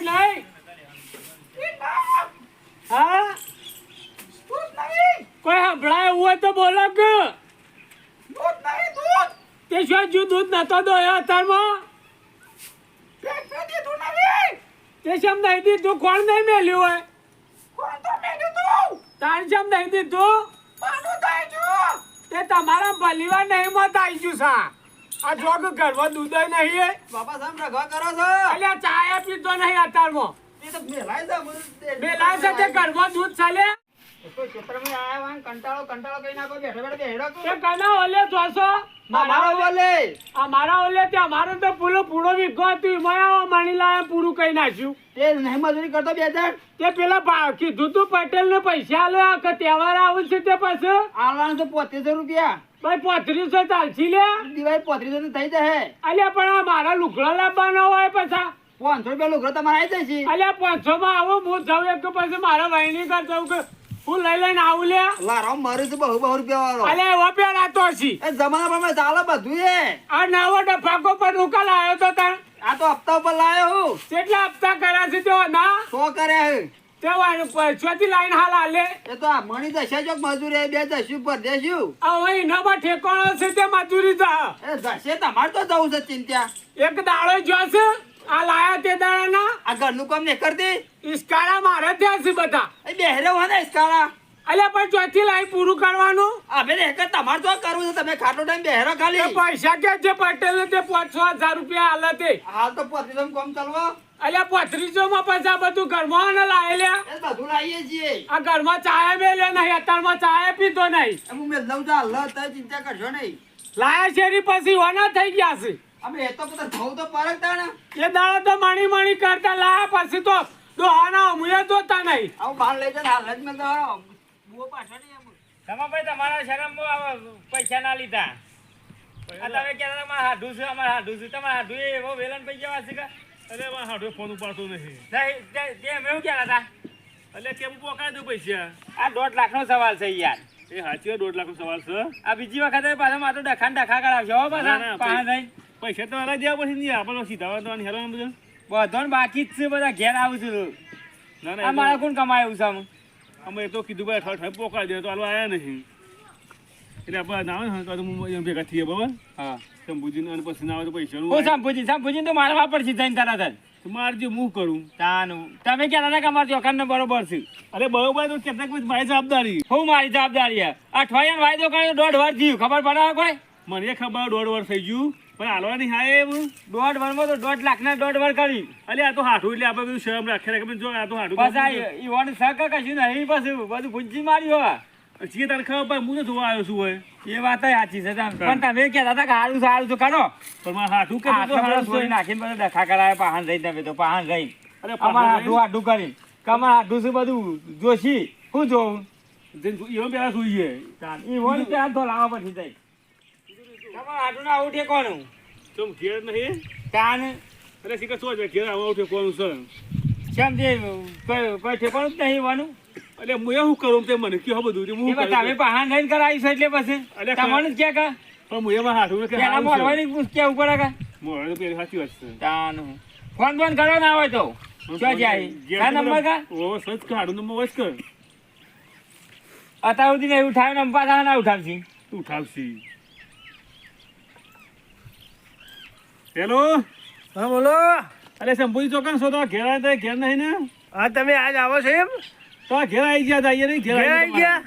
નહીં? કોઈ સંભળાય હોય તો બોલો કે. તે શું હજુ દૂધ નતો દોયો અત્યારમાં? તે શમ નહીં દીધું? કોણ નહીં મેલ્યું હોય? શેમ નહીં દીધું? તે તમારા ભલીવાર નહીં મત આવી ગયું સા આ જોગ ઘરમાં દૂધ નહીં બાપા સાહેબ રગવા કરો છો? અલ્યા ચાય પીતો નહીં અત્યારમાં એ તો મેલાય છે બધું. છે તે ઘરમાં દૂધ ચાલે કંટાળો કંટાળો કઈ નાખો બેઠો બેઠો બેહેડો કો. કના ઓલે જોશો? અમારો ઓલે તે અમારો તો પૂરો પૂરો વીઘો હતું આવો માણી લાયા પૂરું કઈ નાખ્યું. તે નહીં મજૂરી કરતો બે હજાર? તે પેલા કીધું તું પટેલ ને પૈસા આલ્યો કે તહેવાર આવે છે તે પાછું. આવવાનું તો પોત્રીસો રૂપિયા. ભાઈ પોત્રીસો ચાલશી લે. દિવાળી પોત્રીસો થઈ જશે. અલ્યા પણ આ મારા લુગડો લાવવાનો હોય પાછા. પાંચસો રૂપિયા લુગડો તમારે આવી જશે. અલ્યા પાંચસો માં આવું હું જાઉં એક પછી મારા વહીની કર જાઉં કે હું લઈ લઈને આવું લે. લારો મારું છે બહુ બહુ રૂપિયા વાળો. અલ્યા એવો પેર આતો એ જમાના પ્રમાણે ચાલે બધું એ. આ નવો ડફાકો પર ઉકાલ આવ્યો તો તાર આ તો હપ્તા ઉપર લાયો હું. કેટલા હપ્તા કર્યા છે તેઓ ના? સો કર્યા હે તેઓ પૈસાથી લાઈન હાલ હાલે. એ તો આ મણી જશે જો મજૂરી બે દસ્યુ પર દેશું? આ હવે એનામાં ઠેકાણો છે તે મજૂરી જા એ જશે તમારે તો જવું છે ચિંતા એક દાડો જોશે આ લાયા તે દાડાના. આ ઘરનું કામ નહીં કરતી? ઇસ્કારા મારે ત્યાં છે બધા. એ બેહરે હોય ને ઇસ્કારા પણ ચોથી લાઈન પૂરું કરવાનું? બે એક તમારે તો કરવું છે તમે ખાટો ટાઈમ બેહરો ખાલી. પૈસા કે છે પટેલ તે તે પાંચસો હજાર રૂપિયા હાલે તે. હાલ તો પોત્રીસો કોમ ચાલવો. અલ્યા પોત્રીસો માં પૈસા બધું ઘરમાં ને લાય લે બધું લાવીએ છીએ. આ ઘરમાં ચાય મેલ્યો નહીં અત્યારમાં ચાય પીતો નહીં. હું મેં લઉં લ તો ચિંતા કરશો નહીં. લાયા શેરી પછી હોના થઈ ગયા છે. અમે એ તો બધા થવું તો પરખતા ને. એ દાડો તો માણી માણી કરતા લાયા પછી તો દોહાના અમુએ જોતા નહીં. આવું બહાર લઈ જતા હાલ જ મેં તો બુઓ પાછો નહીં તમા ભાઈ તમારા શરમમાં પૈસા ના લીધા. આ તમે કહેતા હતા હાડું છે અમારા હાડું છે. તમારા હાડું એ એવો વેલણ પૈ જવા છે કે? અરે મારા હાડો ફોન ઉપાડતો નહીં, તે- તે એમ એવું કહેતા હતા? એટલે કેમ પોકાય દઉં પૈસા. આ દોઢ લાખનો સવાલ છે યાર. એ હાચી દોઢ લાખ સવાલ છે? આ બીજી વખતે પાછા મારો ડખાન ડખા કરાવશો હો ના, પાછા નહીં. પૈસા તો અલગ દેવા પછી નહીં આપણો સીધા વાળા હેરો બધું. બધો બાકી જ છે બધા ઘેર આવું છું. ના આ ના મારા તો- કોણ કમાયું છે આમ? અમે એ તો કીધું ભાઈ અઠવાડિયે પોકાય દે તો હાલવા આવ્યા નહીં. એટલે આપણે ના ને તો હું ભેગા થઈએ બરાબર? હા. શંભુજીને અને પછી ના આવે તો પૈસા હું સંપૂજી સંપૂજી તો મારવા પડશે જઈને તરત જ મારજો હું કરું? તાનું. તમે ક્યાં ના કે અમારે ચોખાને બરોબર છે. અરે બરોબર તો કેટલાક પછી મારી જવાબદારી. હું મારી જવાબદારી અઠવાડિયાનો વાયદો કર્યો દોઢ વર્ષ થયું. ખબર પડે કોઈ? મને ખબર દોઢ વર્ષ થઈ ગયું પણ હાલવા નહીં હા એવું. દોઢ વારમાં તો દોઢ લાખના દોઢ વાર કરી. અલે આ તો હાઠું એટલે આપણે બધું શરમ રાખે. રાખે જો આ તો હાઠું પાછા ઈવોને સક કશું નહીં પાછું બધું ભૂંચી માર્યો છીએ તારે ખબર પડે હું તો જોવા આવ્યો છું હોય એ વાત સાચી છે તાન. પણ તમે કહેતા હતા કે સારું સારું તો કરો પણ મારે હાઠું કે સોય નાખીને બધું ડખા કરાવે પહાણ રહી તમે તો પહાણ રહી અરે અમારે હાડું હાડું કરી કમાર હાડું છે બધું. જોશી શું જોઉં એવા પેલા સુઈએ ઈવોને ત્યાં તો લાવવા પછી જઈ તમારે હાડું ના ઉઠે કોનું? ચમ ઘેર નહીં? ત્યાં અરે શીખર શું છે? ઘેર આવું ઉઠે કોનું સર કેમ જે કોઈ કોઈ ઠેકાણું જ નહીં ઈવાનું એટલે હું એવું કરું તે મને કયો બધું હું. તમે પાહન જઈને કરાવીશું એટલે પછી? તમારું જ ક્યાં કા પણ હું એમાં હાઠું કે પેલા મોરવાની પૂછ કેવું પડે કા? મોરે તો પેલી સાચી વાત છે. તાનું. ફોન ફોન કરો ના હોય તો. શું જાય? આ નંબર કા ઓ સચ કે નંબર વસ કર. અત્યાર સુધી નહીં ઉઠાવ્યો ને પાછા ના ઉઠાવશી. તું ઉઠાવશી. હેલો? હા બોલો. અરે શંભુજી ચોકન છો તો ઘેર ઘેર નહીં ને? હા તમે આજ આવો છો એમ? તો ઘેર આવી ગયા તા નહીં ઘેર ઘેર આવી આવી ગયા?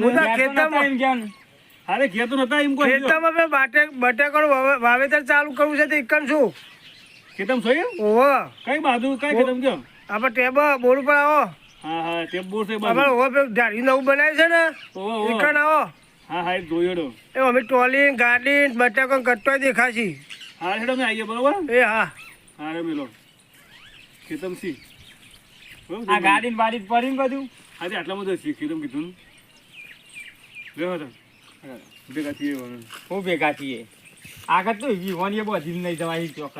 હું તો ખેતરમાં- નતા અરે ઘેર તો એમ કોઈ ખેતરમાં મેં બાટે બટાકાનું વાવે- વાવેતર ચાલુ કરવું છે તો એકન છું ખેતમ છો ઓહો. કઈ બાજુ? કઈ ખેતમ ગયો આપણે ટેબ બોર પર આવો. હા હા બોર છે આપણે ઓહો પેલું ઢાળી નવું બનાવ્યું છે ને. ઓહો, ઓહો. એકન આવો. હા હા એ અમે ટોલી ગાડી બટાકો કટતો દેખાશી. હા હેડો મેં આવીએ બરોબર? એ હા. હા રે મેલો ખેતમ સી? આ ગાડી બાડી પડીને બધું. આજે આટલા બધું શીખી તમે કીધું હતા. હા, ભેગા થઈએ હું ભેગા આગળ તો જીવવાની બધી નહીં જવાય જાઓ.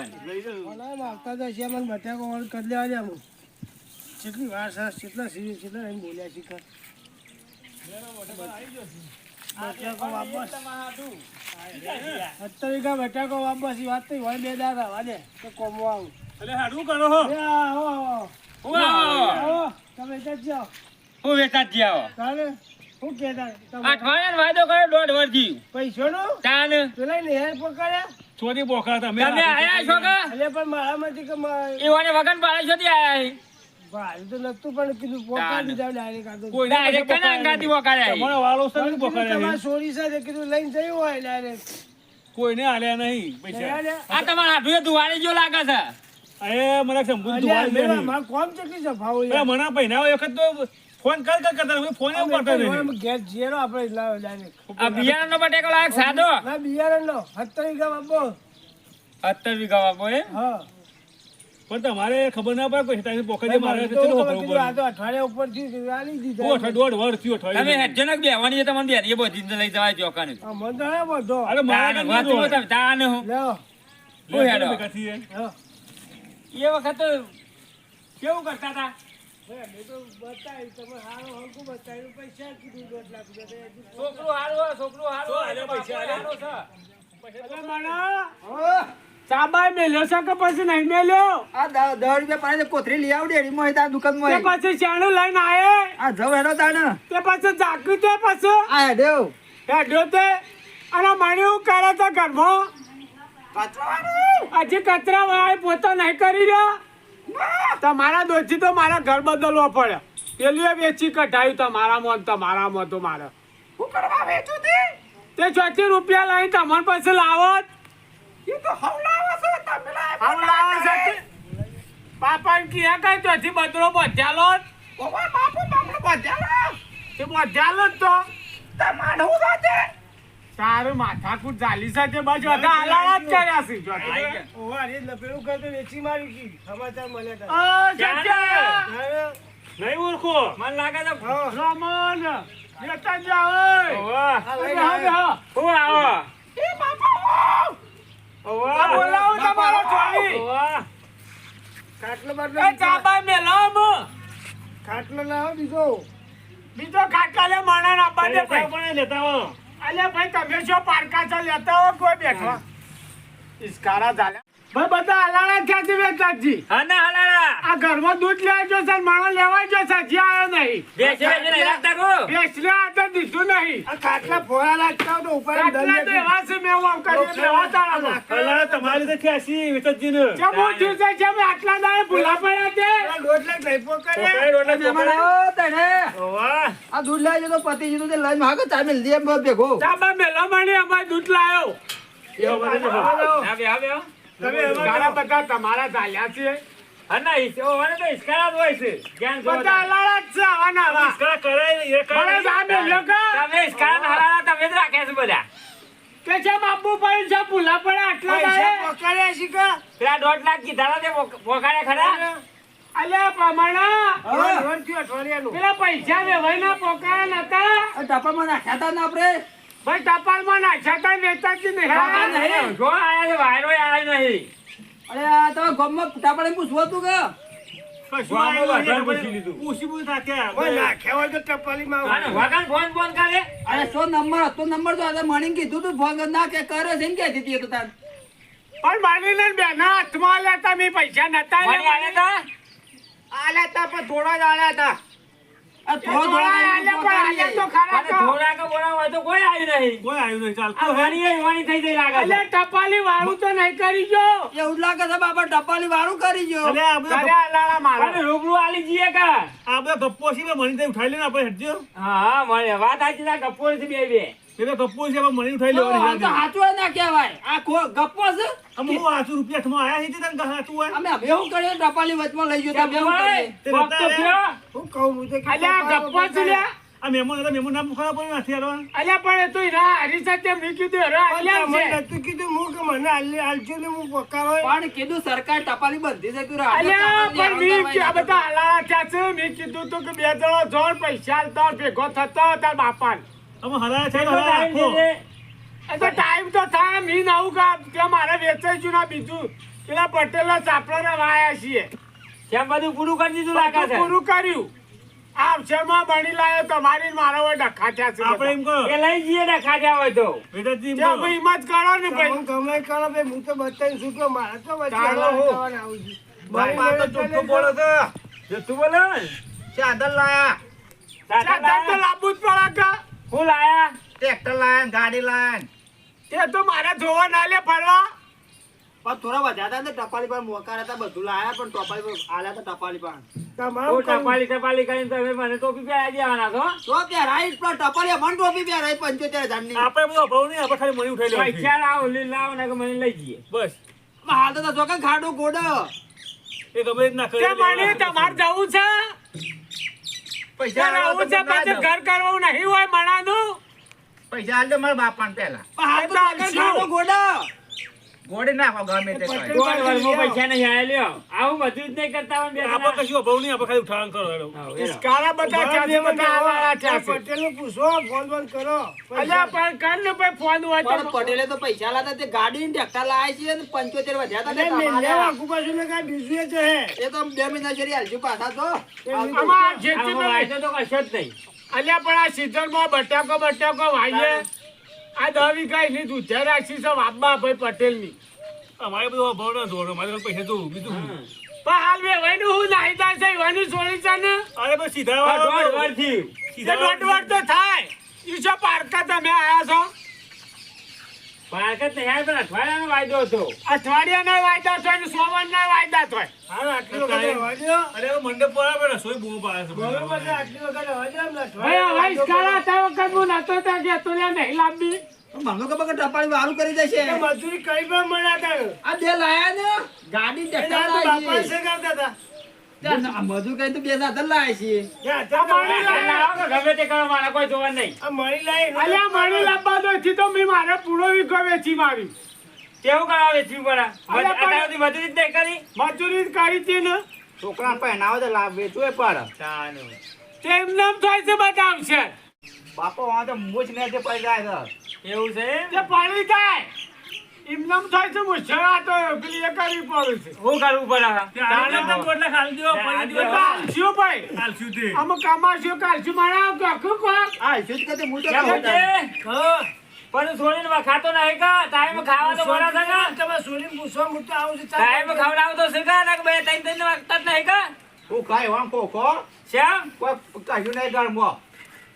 આવતા તો છે મને બટાકો ઓર્ડર કરી દેવા દે અમુક કેટલી વાર સર કેટલા સીરી કેટલા એમ બોલ્યા વાપસ. અત્યારે કા બટાકો વાપસ ઈ વાત થઈ હોય બે વાદે તો કોમવા આવું. એટલે હાડું કરો હો. હું આવો, તમે ત્યાં જ જાઓ. હું વેચાત જી આવો તારે શું કહેતા? તમે અઠવાડિયાનો વાયદો કર્યો દોઢ વર્ષથી પૈસાનો? તાન પેલા નહેર પકડ્યા? ચોરી બોકા તમે તમે આયા છો કે અલ્યા પણ મારામાંથી કે એવાને વગન પાડે છો થી આયા છે? તો નતું પણ કીધું દીધા કના? તમારો વાળો છે ને પણ તમારા છે. સાથે કીધું લઈને જયું હોય ડાયરેક્ટ કોઈને હાલ્યા નહીં પૈસા આલ્યા? આ તમારા હાથુએ દુવાળી જો લાગે છે એ મને. મારા કોમ કેટલી યાર. વખત તો ફોન કર કર કરતા તમે ફોન એવું અમે નહીં ઘેર જીએરો આપણે લાવ્યો direct. આ બિયારણનો બટેકો લાયક સાદો ના બિયારણનો, સત્તર વીઘા બાપો. સત્તર વીઘા બાપો એ હા. પણ તમારે ખબર ના પડે કોઈ તારી મારે તો આ તો અઠવાડિયા ઉપરથી આલી દીધા. દોઢ દોઢ વર્ષ થયો તમે અઠવાડિયું. હેડજો ને બેહવાની બેન એ બધી લઈ જવાય ચોકાને આ મને તો હે બધો. અરે મારા તમે તાન લ્યો. હેડો. એ વખત કેવું કરતા હતા? કોથરી લઈ આવડે દુકાન હોય. પછી ચાણું લઈને આવે આ જવ હેડો તાને તે પછી જાગ્યું તે પછી? હેડ્યો. હેડ્યો તે? અને મને એવું કરે તો ઘરમાં? હજી કચરા વાળા પોતા નહીં કરી રહ્યા. તમારા દોસ્તી તો મારા ઘર બદલવો પડે. પેલી વેચી કઢાયું તમારા મોન તમારા મોં તો મારે. શું કરવા વેચું તે? તે ચોથી રૂપિયા લઈને તમારી પાસે લાવત. એ તો હવલાવે છે તમે હવલાવે છે પાપાને કિયા કઈ ત્યાંથી બદલો બધ્યાલો જ. બાપુ બાપુ તે તમારું સાથે તારું માથાકૂટ ચાલી સાથે બાજુ હતા હાલાવા કર્યા છે જો ઓહો, અરે લપેલું કરતો વેચી મારી કી. સમાચાર હતા. આ સત્યા! નહીં ઓળખો મને લાગે છે રમણ, લેતા. આ લઈને બેહો, આવ્યો. આવો એ બાપા, ઓ. આ બોલાવો તમારો છોરી. ઓવા ખાટલો બાટલો એ ચાબા મેલો આમ. ખાટલો લાવો બીજો બીજો ખાટલા લે માણા ના બાજે લેતા પણ લેતા આવો. અલ્યા ભાઈ તમે શું પારકા છો લેતા હો કોઈ બેઠો? ઇસકારા ચાલ્યા ભાઈ બધા હલાણા છે વેચાજી હા ના હલાળા આ ઘરમાં દૂધ લેવા જો સર માણસ લેવા જો છે હજી આવ્યો નહીં. બેસલે આ દીધું નહીં. આ ખાટલા લાગતા તો ઉપર એમ ખાટલા તો દલિયા એવા છે મેં એવું કર્યું લેવા તાળા અલા, તમારી તો ખ્યાસી વેચતજીને. કેમ હું થયું છે કેમ આટલા દાડે ભૂલા પડ્યા તે પેલા દોઢ લાખ લઈ પકડ્યા. રોટલા મહેમાન આવો તને ઓવા. આ દૂધ તો પતી જતું તે લઈને ભાગો ચા મેલ દે ભેગો. ચાબા મેલો મણી અમારે દૂધ લાયો. એવો બધો બે બે હા. તમે બધા તમારા ચાલ્યા છે. હા ના ઈસ- ઓવાને તો ઈસકારા જ હોય છે. જ્ઞાન જોવા બધા હલાળા જ છે આવા ને આવા ઇસ્કારા કરાય ને એ કરાય. મને આ મેલ્યો કા તમે ઈસકારા ને હલાલા તમે જ રાખ્યા છે બધા. કે છે બાપુ પડ્યું છે ભૂલા પડ્યા આટલા પૈસા છે કે? પેલા દોઢ લાખ કીધા હતા તે પોક- પોકાળ્યા ખરા? અલ્યા પ્રમાણા હવે. લોન અઠવાડિયાનું. પેલા પૈસા વેવાઈના પોકાયા નતા. ટપામાં નાખ્યા તા ને આપણે ભાઈ ટપાલમાં નાખ્યા તા વેચાતી નહીં નહીં. જો આયા છે વાયરો આયા નહીં. અરે આ તમે ગામમાં ટાપાને પૂછવું હતું કે. તો ટપાલીમાં અને વગન ફોન ફોન કરે અરે સો નંબર હતો? નંબર તો આજે મણી કીધું તું ફોન ના કે કર્યો છે એમ કે દીધી તો તાર. પણ માનીને બેના હાથમાં આલ્યા તા મેં પૈસા નતા આલ્યા હતા પણ થોડા જ આલ્યા તા. ટપાલી વાળું તો નહીં કરી જો. એવું લાગે છે બાપા ટપાલી વાળું કરી ગયો અલે આ બધા ઘરે આલાળા મારો. પણ રૂબરૂ આલી જઈએ કા? આ ગપ્પો છે મણી ઉઠાઈ આપણે હા વાત સાચી ના ગપ્પો નથી બે બે. એ ગપ્પો છે મણી ઉઠાઈ તો તો હાચું ના કહેવાય. આ ગપ્પો છે? અમે હું રૂપિયા આયા છે તને કહા હોય? અમે અમે એવું કરીએ ટપાલી વચમાં લઈ ગયો તમે એવું કરીએ તે કોક તો નતા કયો. હું કહું હું તો અલ્યા ગપ્પો જ લ્યા આ મહેમાન હતા મહેમાન નામ ખરાબ પડ્યું નથી હાલવા અલ્યા પણ એ તો હીરા હારી સાથે મેં કીધું હેરો અલ્યા છે. નતું કીધું હું કે મને આલી- આલજો ને હું પકાવો પણ કીધું સરકાર ટપાલી બંધી છે કીધું અલ્યા પણ મેં હેરાન આ બધા હાલાળા થયા છે? મેં કીધું તું કે બે જણો જોડ પૈસા આલતા ભેગો થતો તાર બાપાને. અમે હરાયા છે હરા આખો. તો ટાઈમ તો થાય મીન આવું કા મારે વેચાઈ છું ના બીજું. પેલા પટેલના ચાપડા વાયા છીએ. કેમ બધું પૂરું કરી દીધું લાગે છે. પૂરું કર્યું. આપ શેમાં બની લાયો તમારી મારા હોય ડખા થયા છે આપણે એમ કહો. એ લઈ જઈએ ને ખાધા હોય તો. બેટાજી જો ભાઈ હિંમત કરો ને ભાઈ. હું ગમે કરો ભાઈ હું તો બતાવીશ છું કે મારા તો વચ્ચે આવું છું. બાપા તો ચોખ્ખો બોલો તો જો તું બોલે? ચાદર લાયા. ચાદર તો? લાવવું જ પડે કે. હું લાયા? ટ્રેક્ટર લાયા ગાડી લાયા તે તો મારે જોવા ના લે ફરવા. પણ થોડા વધારે હતા ને ટપાલી પણ મોકાર હતા બધું લાયા પણ ટપાલી પર આલ્યા હતા ટપાલી પર તમારું ટપાલી ટપાલી કરીને તમે મને ટોપી પહેરાવી દેવાના છો? તો પહેરાઈ પણ ટપાલી અમન ટોપી પહેરાઈ પંચોતેર હજારની. આપણે બધો ભાવ નહીં આપણે ખાલી મણી ઉઠાઈ લેવાની. પૈસા લાવો લી લાવો ને મને લઈ જઈએ. બસ. હાલ તો જો કે ખાડો ગોડો. એ ગમે રીતના કરી મને તમારે જવું છે? પૈસા ત્યારે છે પાછું ઘર કરવું નહીં હોય મણાનું પૈસા આલ દે મારા બાપાને પહેલા. હાલ તો ગોડો. ગોળી નાખો ગમે તે પટેલ- કરો. દોઢ વર્ષમાં પૈસા નહીં આયા લ્યો. આવું બધું જ નહીં કરતા હોય બે આપણે કશું ભાવ નહીં આપણે ખાલી ઉઠાણ કરો હેડો. ઇસ્કારા બધા ક્યાંથી બધા આવાના ચા પટેલ પૂછો ફોન ફોન કરો. અલ્યા પણ કાન ને ભાઈ ફોન હોય તો પટેલે તો પૈસા લાતા તે ગાડી ને ટ્રેક્ટર લાય છે ને પંચોતેર વધ્યા તા ને. વાઘુ પાછું ને કઈ બીજું એ છે એ તો બે મહિના શેરી હાલશું પાછા તો. અમાર જેથી તો કશું જ નહીં. અલ્યા પણ આ સીઝનમાં બટાકો બટાકો વાઈએ. આ દાવી કઈ લીધું. દૂધે રાખી છે વાબા ભાઈ પટેલની. અમારે બધું ભાવ ના જોડો મારે પૈસા તો બીજું પણ હાલ વેવાઈનું હું નાહી જાય છે એવાની છોડી છે ને? અરે બસ સીધા વાળો સીધા તો થાય. ઈ છો પારકા તમે આયા છો? પારકત નહીં પણ અઠવાડિયાનો વાયદો હતો. અઠવાડિયાના વાયદા થાય ને સોમવારના વાયદા થાય હાલો, આટલી વખત રહેવા અરે મંડપ પર આવે રસોઈ બહુ પાડે બરોબર આટલી વખત રહેવા દ્યો અમને. ભાઈ હતા વખત હું નતો ત્યાં લાંબી મને ખબર કે ટપાલી વારું કરી દેશે. એ મજૂરી કઈ પણ મળ્યા. આ બે લાયા ને? ગાડી છે. હતા. મજૂર કઈ તો બે સાથે લાયા છે. ગમે તે કરો મારા કોઈ જોવા નહીં. મળી લાવી. અલ્યા મણી લાંબા તો થી તો મેં મારે પૂરો વીઘો વેચી મારી. કેવું કરવા પડે? પણ- મજૂરી જ નહીં કરી? મજૂરી જ કરી ને. છોકરા પહેનાવો તો લાભ વેચવું એ પડે ચાનું. તે એમ થાય છે બતાવશે. બાપો વાં તો મૂછ ને જે પડી જાય છે. એવું છે? તે પાણી થાય એમને થાય છે મુશ્કેલ તો પેલી એ કરવી પડે છે. હું કરવું પડે આને તો પોટલા ખાલી દ્યો, પૈસા દ્યો. કાલસ્યું ભાઈ. હાલશું તે. અમે કમાશું કાલસ્યું મારા કખું કોક હા શું જ કહેતે હું તો કેમ કહું છે? હા. પણ છોડીને વખાતો નહીં કા? ટાઈમ ખાવા તો બરા છે કા? તમે સોની પૂછવા હું તો આવું છું. ટાઈમ ખાવડાવ તો છે કા? ને બે ત્રણ ત્રણ વખત જ નહીં કા? હું કાઈ વાંકો કો શ્યામ? કોઈ કશું નહીં ગરમો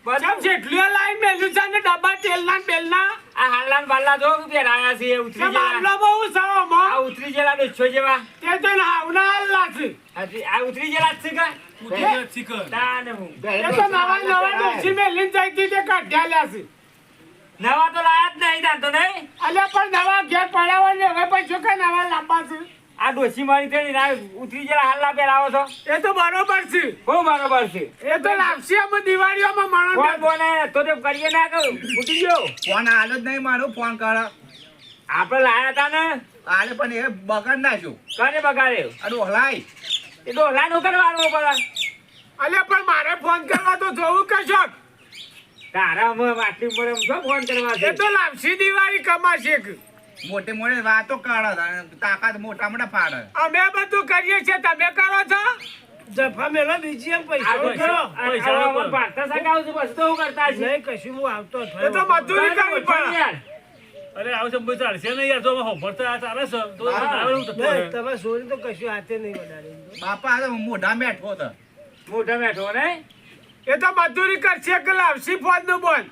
ચમ જેટલું લાઈન મેલ્યું છે ને ડબ્બા તેલના ને બેલના? આ હાલના ને બાલના જો કે રાયા છે ઉતરી ગયા. મામલો બહુ સારો આ ઉતરી જેલા ડોસો જેવા. તે તો ના આવના હાલા છે. આ આ ઉતરી ગયેલા છે કા? ઉતરી જાય શિખર. તાને હું. એ તો નવા નવા ડોસી મેલીને જઈ હતી તે કાઢ્યા લ્યા છે. નવા તો લાયા જ નહીં તાન તો નહીં? અલ્યા પણ નવા ઘેર પડ્યા હોય ને હવે પૈસો કે નવા લાંબા છે? આ ડોસી મારી થઈ ના ઉતરી જેલા હાલના આવો છો. એ તો બરોબર છે. બહુ બરોબર છે. એ તો લાવશે અમે દિવાળીઓમાં કોણ માણસ બોને તો તે કરીએ ના કહું. ઉઠી ગયો. ફોન આલો જ નહીં મારો ફોન કરો. આપણે લાયા હતા ને? આલે પણ એ બગાડ નાખ્યું કને બગાડે અરે ઓલાય એ તો ઓલા નો કરવાનો પડે અલ્યા પણ મારે ફોન કરવા તો જોવું કશો? તારા અમે આટલી ઉંમરે ફોન કરવા છે? એ તો લાવશે દિવાળી કમાશે કે. મોટી મોટી વાતો કાઢો તાકાત મોટા મોટા પાડે. અમે બધું કરીએ છીએ. તમે કરો છો? જફા મેલો બીજી એમ પૈસા કરો. આ- આ પાડતા સગાવું છું, બસ તો હું કરતા છીએ. નહીં કશું હું આવતો એ તો મજૂરી કરવી પડે. યાર. અરે આવું બધું ચાલશે નહીં યાર. તો અમે હોભળતા આ ચાલે છે તો હા. આવે એવું થતું નહીં હોય. તમે સોરી તો કશું હાથે નહીં વધારે. બાપા આ તો મોઢા બેઠો તો મોઢા બેઠો ને? એ તો મજૂરી કરશે કે લાવશે ફોનનું બોલ.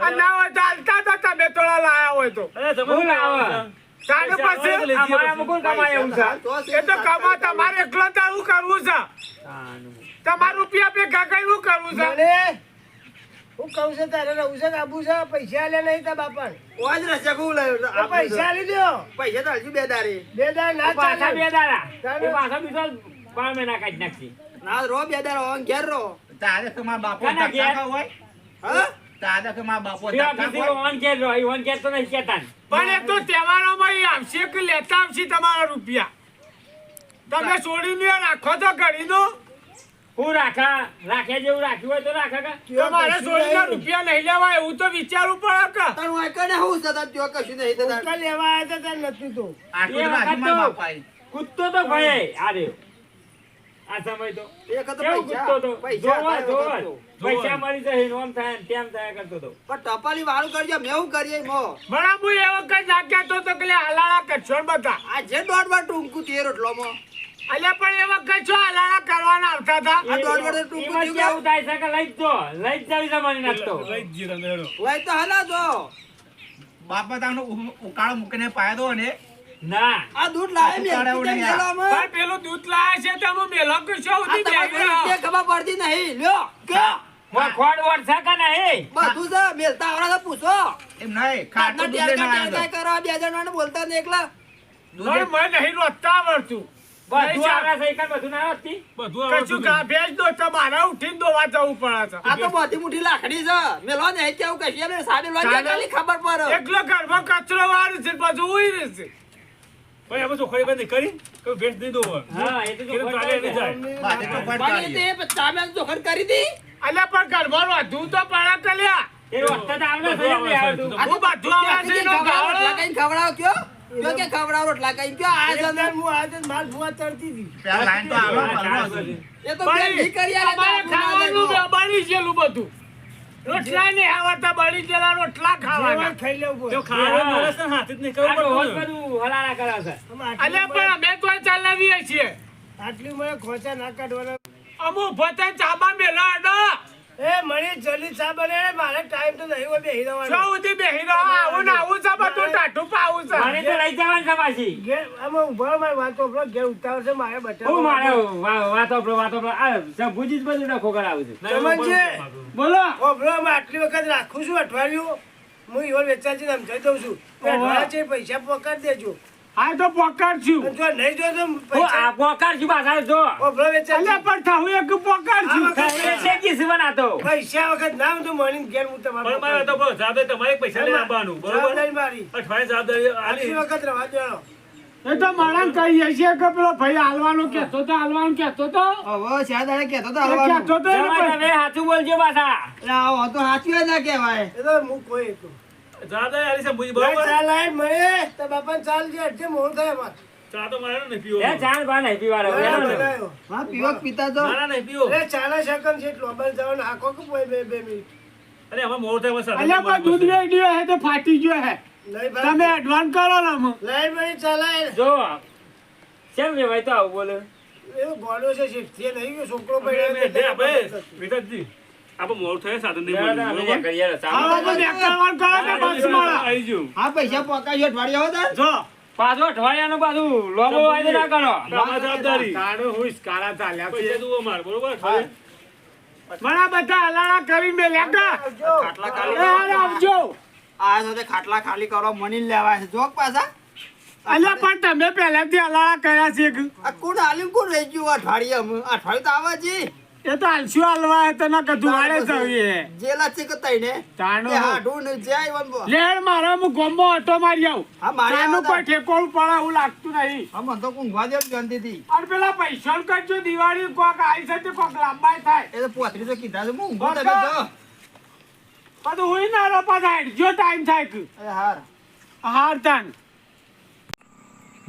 ના હોય તો હાલતા તો તમે થોડા લાયા હોય તો. હું લાવે? તારે પૈસા લઈ અમારા મુકુલ કમાય એવું છે? એ તો કમા તમારે એકલો તારું કરવું છે. તમારે રૂપિયા ભેગા કર્યું કરવું છે? હું કહું છું તારે રહું છે કે આબુ છે પૈસા આલ્યા નહીં તા બાપા ઓજ રસ્તે કહું લાવ્યો તો પૈસા આલી દ્યો પૈસા તો હજુ બે દારી. બે દાર ના પાછા બે ચાલે. પાછા બીજો બાર મહિના કાઢી નાખશે. ના રો બે દાર ઘેર રો. તારે તમારા મારા બાપો? ધક્કા હોય? હા? તારે તો બાપો નહીં પણ એ તહેવારોમાં આવશે કે લેતા આવશે તમારા રૂપિયા? તમે છોડીને રાખો તો ઘડીનો. હું રાખા? રાખ્યા જેવું રાખ્યું હોય તો રાખા કા? તમારે છોડીને રૂપિયા નહીં લેવા એવું તો વિચારવું પડે કે. તારું વાંકને હું કશું નહીં લેવા આવ્યા હતા નથી તો. આટલું તો. કૂદતો ભય. આ રહ્યો. આ સમય તો. એક હતો પૈસા કૂદતો હતો? જોવા, જોવા. પૈસા મળી જાય ને થાય તેમ થાય કરતો હતો પણ ટપાલી વાળું કરજો મેં હું કરીએ મો. બરાબર હું એ વખત નાખ્યા તો તો પેલા હલાળા કચોડ બધા. આ જે દોઢ વાર ટૂંકું તે રોટલો મો. અલ્યા પણ એ વખત છો હલાળા કરવાના આવતા હતા? આ દોઢ વાર ટૂંકું થયું કેવું થાય છે કે લઈ જો લઈ જાવી જમાની નાખતો લઈ જ તમે હેડો. હોય તો હલા જો બાપા તાનો ઉકાળો મૂકીને પાયો દો ને ના. આ દૂધ લાવે મેં પેલું દૂધ લાયા છે તમે મેલો કશો ખબર પડતી નહીં. લ્યો. મોં ખોડ વોટ નહીં બધું છે મેલતા આવડે પૂછો. એમ નહીં ખાટલો દૂધ લઈને ટેરકા આવ્યો ટેરકા કરો બે જણ બોલતા ને એકલા. પણ મને નહીં રોટતા આવડતું. બધું આવડે છે એક બધું ના આવડતી? બધું કશું કા ભેજ દો તો ઉઠીને દોવા જવું પડે છે. આ તો બધી મુઠ્ઠી લાકડી છે. મેલો ને કેવું કશી ને સાડી લો. ખાલી ખબર પડે. એકલો ઘરમાં કચરો વાળું છે પાછું ઉઈ રહેશે ભાઈ આપણે ચોખ્ખાઈ બંધ કરી? કોઈ ભેંસ નહીં દોવા. હા એ તો જો એટલે ખોટ ચાલે નહીં જાય. જાય. બાજે ચોખવટ બાકી કાઢીએ. તે ચામે ચોખડ કરી દી. અલ્યા પણ ઘરમાં વધુ તો પડે કલ્યા એ વખતે તો આવડે છે આ બધું આવડે છે ખવડાવો કઈ ખવડાવો કયો? કયો કે ખવડાવ રોટલા કઈ કયો? આ છે ને? હું આજે માલ ભૂવા તરતી હતી. પેલા લાઈન તો આલો એ તો બે ઈ આલે ના ખાવાનું. બની ગયેલું બધું. રોટલા નહીં આવડતા બળી ગયેલા રોટલા ખાવાના. ખાઈ લેવું જો ખાવાનું મળે છે ને જ નહીં આ ખબર ડોહો જ પડતું ને. બધું હલાલા કરે છે અલ્યા પણ અમે તો ચલાવીએ છીએ. આટલી મને ખોચા ના કાઢવાના. અમુક ભતે ચાબા મેલા અડો એ મણી જલ્દી ચા બને મારે ટાઈમ તો નહીં હોય બેહી રહેવાનો. શું સુધી બેહી રહો? આવું ના આવું છે બધું ટાઢું પાવું છે. મને તો લઈ જવાની છે પાછી. ઘેર આમાં ઊભા મારી વાત સાંભળો. ઘેર ઉતાવળ છે મારે હું મારે વાતો પર વાતો પર આ સભુજી જ બધું ડખો કરાવું છે. ના, છે. બોલો. સાંભળો, આમાં આટલી વખત રાખું છું અઠવાડિયું. હું ઈવન વેચાજીને સમજાવી દઉં છું. અઠવાડિયા છે પૈસા પકડ દેજો. આ તો પોકાર છું. જો નહીં જો તો આ પોકાર છું પાછળ જો. સાંભળો વેચાજી. અલ્યા પણ થવું એક પોકાર છું. એ છે કિસ બનાતો પૈસા વખત ના તો મણી ગેર હું તમારે પણ મારે તો બહુ જવાબદારી તમારે પૈસા લઈને આપવાનું બરોબર? નહીં મારી. અઠવાય જવાબદારી આલી. વખત રવા દેણો એ તો માણસ કહીએ છે કે પેલો ભાઈ હાલવાનું કે તો હાલવાનું કે તો. હવે દાડે કહેતો તો એ આવવાનું. કહેતો તો જમાઈ સાચું બોલજો પાછા. આવો તો સાચું ના કહેવાય. એ તો હું કોઈ એટલું જવાબદારી આલી છે બુજી, ભાઈ ચાલ ચા મળે તો બાપા ચાલ જે અડધે મોડું થાય અમારે. ચા તો મારે નહીં પીવો. એ ચાલ બા નહીં પીવા રે ને. હા પીવો પીતા તો ના, ના, નહીં પીવો. એ ચાલે સેકન્ડ છે લોબલ જવાનું. આખો કે બે બે મિનિટ? અરે હવે મોર થાય બસ અલ્યા પણ દૂધ વેચ ગયો હે તો ફાટી ગયો હે. તમે ભાઈ. એડવાન્સ કરો ને આમાં. લઈ મળી ચાલાય. જો કેમ લેવાય તો આવું બોલે? એ ગોળો છે શેઠથી નહીં ગયો છોકરો પડ્યો ભાઈ વેદાંતજી, આપણે થાય સાધન નહીં મળ્યું. હા પૈસા અઠવાડિયા હોતા જો. પાછો અઠવાડિયાનું પાછું લોબો વાયદો ના કરો જવાબદારી. તારું ચાલ્યા પૈસા બરોબર? બધા કરી ખાટલા ખાલી આવજો. આ સાથે ખાટલા ખાલી કરો મની લેવાય છે. જોક પાછા. અલ્યા પણ તમે પહેલાથી હલાળા કર્યા છે આ કોણ હાલ્યું? કોણ રહી ગયું? અઠવાડિયે અઠવાડિયું તો આવે છે. એ તો હાલશું હાલવા હે તને કધું વાળે જઈએ. જેલા છે કે તઈને તાણો તે હાડું ને જાય વંબો લેણ મારા મુ ગોમો ઓટો મારી આવ. હા મારા નું. કોઈ ઠેકોણ પડે એવું લાગતું નહીં. હા મને તો ઊંઘવા દે શાંતિથી અને પેલા પૈસા કરજો દિવાળી કોક આવી છે તે કોક લાંબાઈ થાય. એ તો પોતરી તો કીધા છે હું ઊંઘું તમે. જો હોય ના રો પાછા જો ટાઈમ થાય કે. હાર. હાર તાન